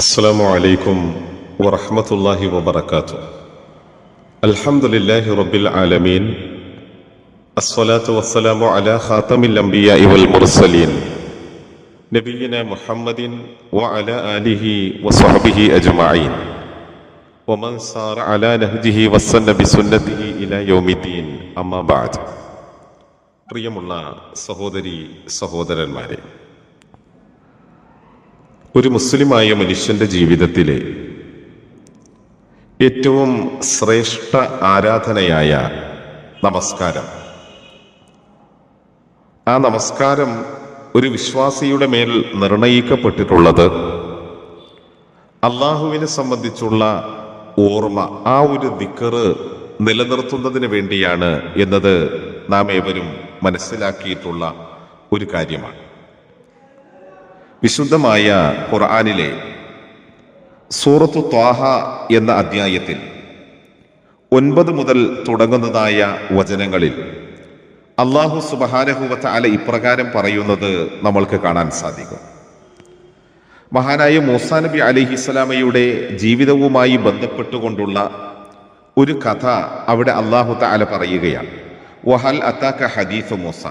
السلام عليكم ورحمة الله وبركاته الحمد لله رب العالمين الصلاة والسلام على خاتم الأنبياء والمرسلين نبينا محمد وعلى آله وصحبه أجمعين ومن سار على نهجه وسن بسنته إلى يوم الدين أما بعد പ്രിയമുള്ള സഹോദരി സഹോദരന്മാരെ ഒരു മുസ്ലിമായ മനുഷ്യന്റെ ജീവിതത്തിലെ ഏറ്റവും ശ്രേഷ്ഠ ആരാധനയായ നമസ്കാരം. ആ നമസ്കാരം ഒരു വിശ്വാസിയുടെ മേൽ നിർണയിക്കപ്പെട്ടിട്ടുള്ളത് അള്ളാഹുവിനെ സംബന്ധിച്ചുള്ള ഓർമ്മ ആ ഒരു ദിക്കറ് നിലനിർത്തുന്നതിന് വേണ്ടിയാണ് എന്നത് നാം ഏവരും മനസ്സിലാക്കിയിട്ടുള്ള ഒരു കാര്യമാണ്. വിശുദ്ധമായ ഖുർആാനിലെ സൂറത്തു ത്വാഹ എന്ന അധ്യായത്തിൽ ഒൻപത് മുതൽ തുടങ്ങുന്നതായ വചനങ്ങളിൽ അള്ളാഹു സുബഹാനഹുവത്ത അല ഇപ്രകാരം പറയുന്നത് നമ്മൾക്ക് കാണാൻ സാധിക്കും. മഹാനായ മൂസാ നബി അലിഹിസ്സലാമയുടെ ജീവിതവുമായി ബന്ധപ്പെട്ടുകൊണ്ടുള്ള ഒരു കഥ അവിടെ അള്ളാഹു താല പറയുകയാണ്. വഹൽ അത്താക്ക ഹദീഫ് മൂസ.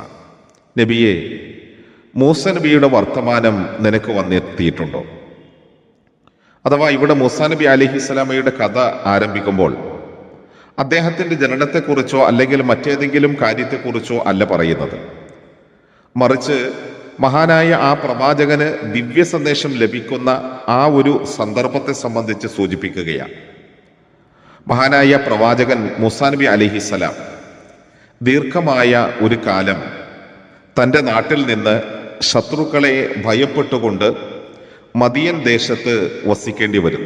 നബിയെ മൂസ നബിയുടെ വർത്തമാനം നിനക്ക് വന്നെത്തിയിട്ടുണ്ടോ? അഥവാ ഇവിടെ മൂസാ നബി അലിഹിസ്സലാമയുടെ കഥ ആരംഭിക്കുമ്പോൾ അദ്ദേഹത്തിന്റെ ജനനത്തെക്കുറിച്ചോ അല്ലെങ്കിൽ മറ്റേതെങ്കിലും കാര്യത്തെക്കുറിച്ചോ അല്ല പറയുന്നത്. മറിച്ച് മഹാനായ ആ പ്രവാചകന് ദിവ്യ സന്ദേശം ലഭിക്കുന്ന ആ ഒരു സന്ദർഭത്തെ സംബന്ധിച്ച് സൂചിപ്പിക്കുകയാണ്. മഹാനായ പ്രവാചകൻ മുസാനബി അലിഹിസ്സലാം ദീർഘമായ ഒരു കാലം തന്റെ നാട്ടിൽ നിന്ന് ശത്രുക്കളെ ഭയപ്പെട്ടുകൊണ്ട് മദിയൻ ദേശത്ത് വസിക്കേണ്ടി വരും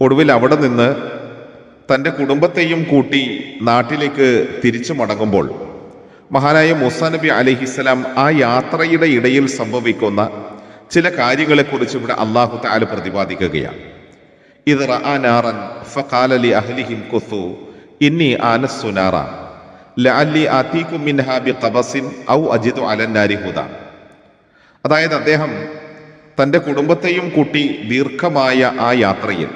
ഒടുവിൽ അവിടെ നിന്ന് തന്റെ കുടുംബത്തെയും കൂട്ടി നാട്ടിലേക്ക് തിരിച്ചു മടങ്ങുമ്പോൾ മഹാനായ മുസാ നബി അലഹിസ്സലാം ആ യാത്രയുടെ ഇടയിൽ സംഭവിക്കുന്ന ചില കാര്യങ്ങളെക്കുറിച്ച് ഇവിടെ അള്ളാഹു താൽ പ്രതിപാദിക്കുകയാണ്. ഇത് റആനാറൻ ഫഖാലലി അഹ്ലിഹിം കുസു ഇന്നി ആനസ്സുനാറ ലഅല്ലി ആതീകും മിൻഹാ ബിഖബസിൻ ഔ അജിദു അലന്നാരി ഹുദ. അതായത് അദ്ദേഹം തന്റെ കുടുംബത്തെയും കൂട്ടി ദീർഘമായ ആ യാത്രയിൽ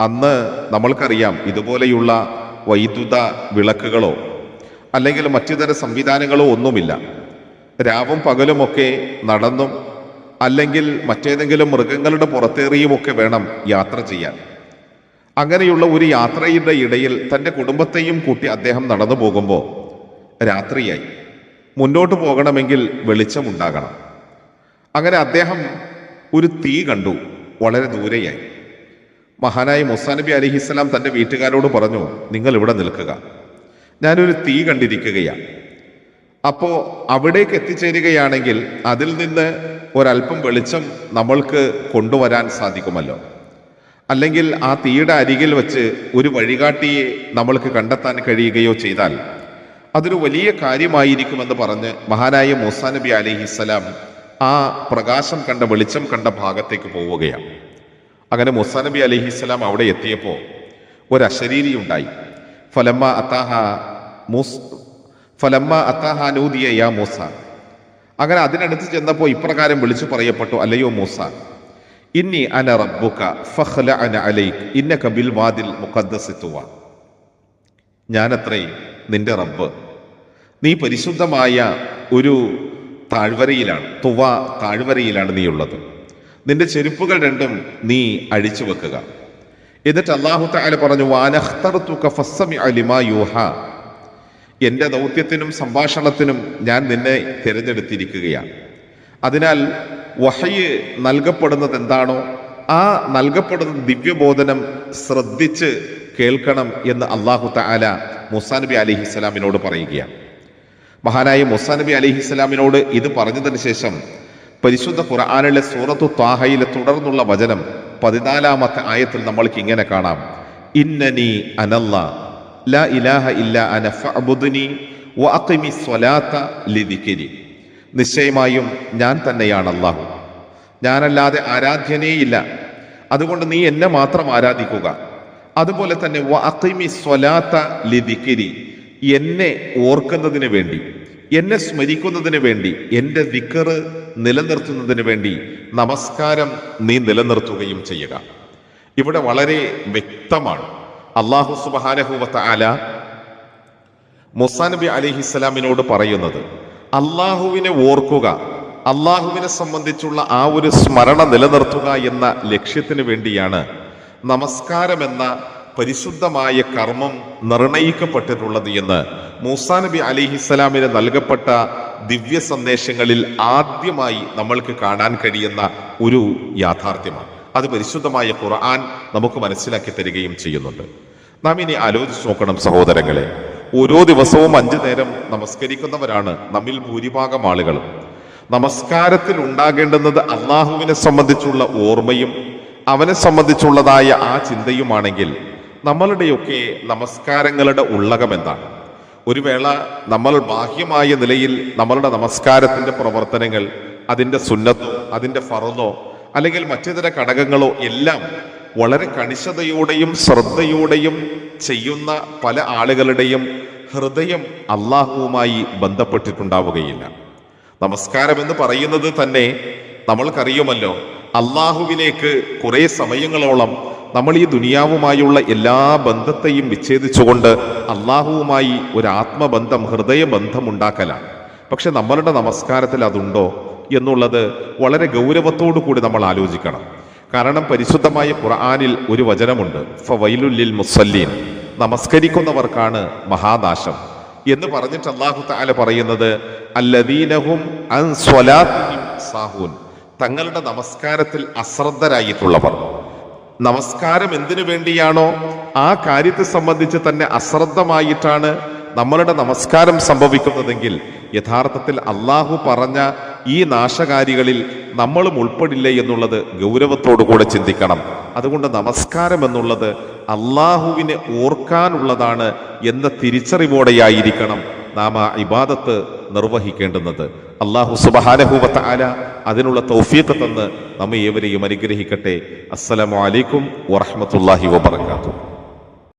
അന്ന് നമ്മൾക്കറിയാം ഇതുപോലെയുള്ള വൈദ്യുത വിളക്കുകളോ അല്ലെങ്കിൽ മറ്റു തര സംവിധാനങ്ങളോ ഒന്നുമില്ല. രാവും പകലുമൊക്കെ നടന്നും അല്ലെങ്കിൽ മറ്റേതെങ്കിലും മൃഗങ്ങളുടെ പുറത്തേറിയുമൊക്കെ വേണം യാത്ര ചെയ്യാൻ. അങ്ങനെയുള്ള ഒരു യാത്രയുടെ ഇടയിൽ തന്റെ കുടുംബത്തെയും കൂട്ടി അദ്ദേഹം നടന്നു പോകുമ്പോൾ രാത്രിയായി. മുന്നോട്ട് പോകണമെങ്കിൽ വെളിച്ചമുണ്ടാകണം. അങ്ങനെ അദ്ദേഹം ഒരു തീ കണ്ടു. വളരെ ദൂരെയായി. മഹാനായ മുസാ നബി അലിഹിസ്സലാം തന്റെ വീട്ടുകാരോട് പറഞ്ഞു നിങ്ങൾ ഇവിടെ നിൽക്കുക. ഞാനൊരു തീ കണ്ടിരിക്കുകയാണ് അപ്പോൾ അവിടേക്ക് എത്തിച്ചേരുകയാണെങ്കിൽ അതിൽ നിന്ന് ഒരല്പം വെളിച്ചം നമ്മൾക്ക് കൊണ്ടുവരാൻ സാധിക്കുമല്ലോ. അല്ലെങ്കിൽ ആ തീയുടെ അരികിൽ വെച്ച് ഒരു വഴികാട്ടിയെ നമ്മൾക്ക് കണ്ടെത്താൻ കഴിയുകയോ ചെയ്താൽ അതൊരു വലിയ കാര്യമായിരിക്കുമെന്ന് പറഞ്ഞ് മഹാനായ മൂസാ നബി അലിഹിസ്സലാം ആ പ്രകാശം കണ്ട വെളിച്ചം കണ്ട ഭാഗത്തേക്ക് പോവുകയാണ്. അങ്ങനെ മുസാ നബി അലിഹിസ്സലാം അവിടെ എത്തിയപ്പോൾ ഒരു അശരീരി ഉണ്ടായി. ഫലമ്മ അത്താഹ മൂസ് ഫലമ്മ അത്താഹ നൂദിയ യാ മൂസ. അങ്ങനെ അതിനടുത്ത് ചെന്നപ്പോൾ ഇപ്രകാരം വിളിച്ചു പറയപ്പെട്ടു അല്ലയോ മൂസ ഇന്നി അന റബ്ബുക ഫഹ്ല അന അലൈക് ഇന്നക ബിൽ വാദിൽ മുഖദ്ദസ് തുവ. ഞാനത്രേ നിന്റെ റബ്ബ്. നീ പരിശുദ്ധമായ ഒരു താഴ്വരയിലാണ്. തുവ താഴ്വരയിലാണ് നീ ഉള്ളത് നിന്റെ ചെരുപ്പുകൾ രണ്ടും നീ അഴിച്ചു വെക്കുക. എന്നിട്ട് അള്ളാഹു താല പറഞ്ഞു യൂഹ. എന്റെ ദൗത്യത്തിനും സംഭാഷണത്തിനും ഞാൻ നിന്നെ തിരഞ്ഞെടുത്തിരിക്കുകയാണ്. അതിനാൽ വഹയ് നൽകപ്പെടുന്നത് എന്താണോ ആ നൽകപ്പെടുന്ന ദിവ്യബോധനം ശ്രദ്ധിച്ച് കേൾക്കണം എന്ന് അള്ളാഹു താല മുസാ നബി അലിഹിസ്സലാമിനോട് പറയുകയാണ്. മഹാനായ മുസാ നബി ഇസ്ലാമിനോട് ഇത് പറഞ്ഞതിന് ശേഷം പരിശുദ്ധ ഖുർആാനിലെ സൂറത്തു താഹയിലെ തുടർന്നുള്ള വചനം പതിനാലാമത്തെ ആയത്തിൽ നമ്മൾക്ക് ഇങ്ങനെ കാണാം. ഇന്നനി അനല്ല ലാ ഇലാഹ ഇല്ല അന ലിദിക്രി നിശ്ചയമായും ഞാൻ തന്നെയാണ് അല്ലാഹു. ഞാനല്ലാതെ ആരാധ്യനേയില്ല. അതുകൊണ്ട് നീ എന്നെ മാത്രം ആരാധിക്കുക. അതുപോലെ തന്നെ വഅഖിമി സ്വലാത്ത ലിദിക്രി എന്നെ ഓർക്കുന്നതിന് വേണ്ടി എന്നെ സ്മരിക്കുന്നതിന് വേണ്ടി എന്റെ വിക്കർ നിലനിർത്തുന്നതിന് വേണ്ടി നമസ്കാരം നീ നിലനിർത്തുകയും ചെയ്യുക. ഇവിടെ വളരെ വ്യക്തമാണ്. അള്ളാഹു സുബാനഹുവത്ത ആല മുസാനബി അലിഹിസ്സലാമിനോട് പറയുന്നത് അള്ളാഹുവിനെ ഓർക്കുക അള്ളാഹുവിനെ സംബന്ധിച്ചുള്ള ആ ഒരു സ്മരണ നിലനിർത്തുക എന്ന ലക്ഷ്യത്തിന് വേണ്ടിയാണ് നമസ്കാരം എന്ന പരിശുദ്ധമായ കർമ്മം നിർണയിക്കപ്പെട്ടിട്ടുള്ളത് എന്ന് മൂസാ നബി അലിഹിസ്സലാമിന് നൽകപ്പെട്ട ദിവ്യ സന്ദേശങ്ങളിൽ ആദ്യമായി നമ്മൾക്ക് കാണാൻ കഴിയുന്ന ഒരു യാഥാർത്ഥ്യമാണ്. അത് പരിശുദ്ധമായ ഖുർആൻ നമുക്ക് മനസ്സിലാക്കി തരികയും ചെയ്യുന്നുണ്ട്. നാം ഇനി ആലോചിച്ച് നോക്കണം സഹോദരങ്ങളെ. ഓരോ ദിവസവും അഞ്ചു നേരം നമസ്കരിക്കുന്നവരാണ് നമ്മിൽ ഭൂരിഭാഗം ആളുകളും നമസ്കാരത്തിൽ ഉണ്ടാകേണ്ടുന്നത് അള്ളാഹുവിനെ സംബന്ധിച്ചുള്ള ഓർമ്മയും അവനെ സംബന്ധിച്ചുള്ളതായ ആ ചിന്തയുമാണെങ്കിൽ നമ്മളുടെയൊക്കെ നമസ്കാരങ്ങളുടെ ഉള്ളകം എന്താണ്? ഒരു വേള നമ്മൾ ബാഹ്യമായ നിലയിൽ നമ്മളുടെ നമസ്കാരത്തിന്റെ പ്രവർത്തനങ്ങൾ അതിന്റെ സുന്നത്തോ അതിന്റെ ഫറന്നോ അല്ലെങ്കിൽ മറ്റു ഘടകങ്ങളോ എല്ലാം വളരെ കണിശതയോടെയും ശ്രദ്ധയോടെയും ചെയ്യുന്ന പല ആളുകളുടെയും ഹൃദയം അള്ളാഹുവുമായി ബന്ധപ്പെട്ടിട്ടുണ്ടാവുകയില്ല. നമസ്കാരം എന്ന് പറയുന്നത് തന്നെ നമ്മൾക്കറിയുമല്ലോ അള്ളാഹുവിലേക്ക് കുറേ സമയങ്ങളോളം നമ്മൾ ഈ ദുനിയാവുമായുള്ള എല്ലാ ബന്ധത്തെയും വിച്ഛേദിച്ചുകൊണ്ട് അള്ളാഹുവുമായി ഒരു ആത്മബന്ധം ഹൃദയബന്ധം ഉണ്ടാക്കലാണ് പക്ഷെ നമ്മളുടെ നമസ്കാരത്തിൽ അതുണ്ടോ എന്നുള്ളത് വളരെ ഗൗരവത്തോടു കൂടി നമ്മൾ ആലോചിക്കണം. കാരണം പരിശുദ്ധമായ ഖുർആാനിൽ ഒരു വചനമുണ്ട് ഫവൈലുല്ലിൽ മുസല്ലീൻ നമസ്കരിക്കുന്നവർക്കാണ് മഹാനാശം. എന്ന് പറഞ്ഞിട്ട് അള്ളാഹു താല പറയുന്നത് അല്ലദീനഹും അൻ തങ്ങളുടെ നമസ്കാരത്തിൽ അശ്രദ്ധരായിട്ടുള്ളവർ. നമസ്കാരം എന്തിനു വേണ്ടിയാണോ? ആ കാര്യത്തെ സംബന്ധിച്ച് തന്നെ അശ്രദ്ധമായിട്ടാണ് നമ്മളുടെ നമസ്കാരം സംഭവിക്കുന്നതെങ്കിൽ യഥാർത്ഥത്തിൽ അള്ളാഹു പറഞ്ഞ ഈ നാശകാരികളിൽ നമ്മളും ഉൾപ്പെടില്ല എന്നുള്ളത് ഗൗരവത്തോടുകൂടെ ചിന്തിക്കണം. അതുകൊണ്ട് നമസ്കാരം എന്നുള്ളത് അള്ളാഹുവിനെ ഓർക്കാനുള്ളതാണ് എന്ന തിരിച്ചറിവോടെയായിരിക്കണം നാം ആ ഇബാദത്ത് നിർവഹിക്കേണ്ടുന്നത്. അള്ളാഹു സുബഹാനഹൂവത്ത ആല അതിനുള്ള തൗഫീഖ് തന്ന് നമ്മെ ഏവരെയും അനുഗ്രഹിക്കട്ടെ. അസ്സലാമലൈക്കും വറഹ്മത്തുള്ളാഹി വബറകാതുഹു.